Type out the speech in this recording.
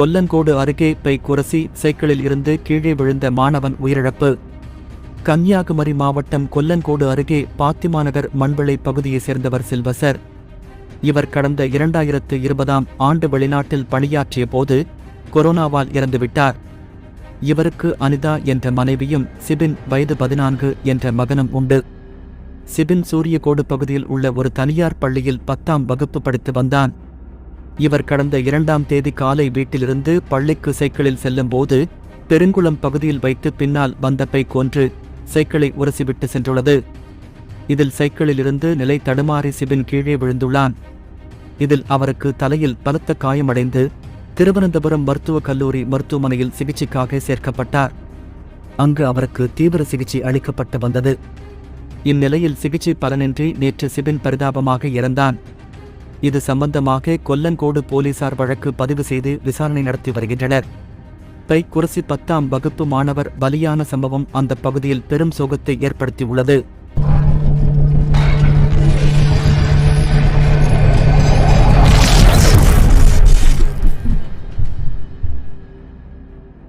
கொல்லங்கோடு அருகே பை குரசி சைக்கிளில் இருந்து கீழே விழுந்த மாணவன் உயிரிழப்பு. கன்னியாகுமரி மாவட்டம் கொல்லங்கோடு அருகே பாத்திமாநகர் மண்விளை பகுதியைச் சேர்ந்தவர் செல்வசர். இவர் கடந்த இரண்டாயிரத்து இருபதாம் ஆண்டு வெளிநாட்டில் பணியாற்றிய போது கொரோனாவால் இறந்துவிட்டார். இவருக்கு அனிதா என்ற மனைவியும் சிபின் வயது பதினான்கு என்ற மகனும் உண்டு. சிபின் சூரியகோடு பகுதியில் உள்ள ஒரு தனியார் பள்ளியில் பத்தாம் வகுப்பு படித்து வந்தான். இவர் கடந்த இரண்டாம் தேதி காலை வீட்டிலிருந்து பள்ளிக்கு சைக்கிளில் செல்லும்போது பெருங்குளம் பகுதியில் வைத்து பின்னால் வந்த பை கொன்று சைக்கிளை உரசிவிட்டு சென்றுள்ளது. இதில் சைக்கிளிலிருந்து நிலை தடுமாறி சிபின் கீழே விழுந்துள்ளான். இதில் அவருக்கு தலையில் பலத்த காயமடைந்து திருவனந்தபுரம் மருத்துவக் கல்லூரி மருத்துவமனையில் சிகிச்சைக்காக சேர்க்கப்பட்டார். அங்கு அவருக்கு தீவிர சிகிச்சை அளிக்கப்பட்டு வந்தது. இந்நிலையில் சிகிச்சை பலனின்றி நேற்று சிபின் பரிதாபமாக இறந்தான். இது சம்பந்தமாக கொல்லங்கோடு போலீசார் வழக்கு பதிவு செய்து விசாரணை நடத்தி வருகின்றனர். பை குரசி பத்தாம் வகுப்பு மாணவர் பலியான சம்பவம் அந்த பகுதியில் பெரும் சோகத்தை ஏற்படுத்தியுள்ளது.